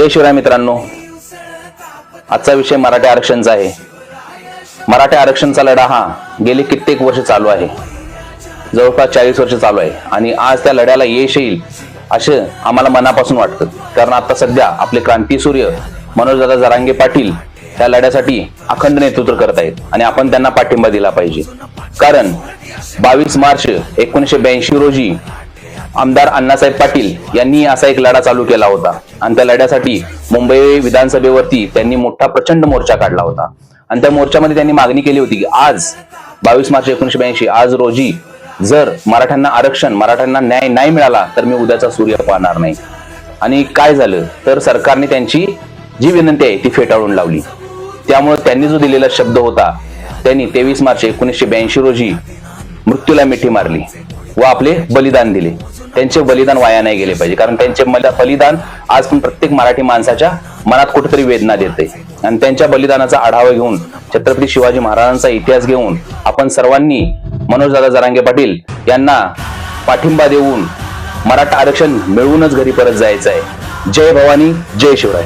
जय शिवराय मित्रांनो. आजचा विषय मराठी आरक्षणचा आहे. मराठी आरक्षणचा लढा हा गेले कित्येक वर्ष चालू आहे. जवळपास चाळीस वर्ष चालू आहे. आणि आज त्या लढ्याला यश येईल असं आम्हाला मनापासून वाटतं. कारण आता सध्या आपले क्रांतीसूर्य मनोजदादा जरांगे पाटील त्या लढ्यासाठी अखंड नेतृत्व करत आहेत. आणि आपण त्यांना पाठिंबा दिला पाहिजे. कारण बावीस मार्च एकोणीसशे ब्याऐंशी रोजी आमदार अण्णासाहेब पाटील यांनी असा एक लढा चालू केला होता. आणि त्या लढ्यासाठी मुंबई विधानसभेवरती त्यांनी मोठा प्रचंड मोर्चा काढला होता. आणि त्या मोर्चामध्ये त्यांनी मागणी केली होती की आज बावीस मार्च एकोणीशे ब्याऐंशी आज रोजी जर मराठ्यांना आरक्षण मराठ्यांना न्याय नाही मिळाला तर मी उद्याचा सूर्य पाहणार नाही. आणि काय झालं? तर सरकारने त्यांची जी विनंती आहे ती फेटाळून लावली. त्यामुळे त्यांनी जो दिलेला शब्द होता त्यांनी तेवीस मार्च एकोणीसशे ब्याऐंशी रोजी मृत्यूला मिठी मारली व आपले बलिदान दिले. त्यांचे बलिदान वाया नाही गेले पाहिजे. कारण त्यांचे बलिदान आज पण प्रत्येक मराठी माणसाच्या मनात कुठेतरी वेदना देते. आणि त्यांच्या बलिदानाचा आढावा घेऊन छत्रपती शिवाजी महाराजांचा इतिहास घेऊन आपण सर्वांनी मनोजदादा जरांगे पाटील यांना पाठिंबा देऊन मराठा आरक्षण मिळवूनच घरी परत जायचं आहे जय भवानी जय शिवराय.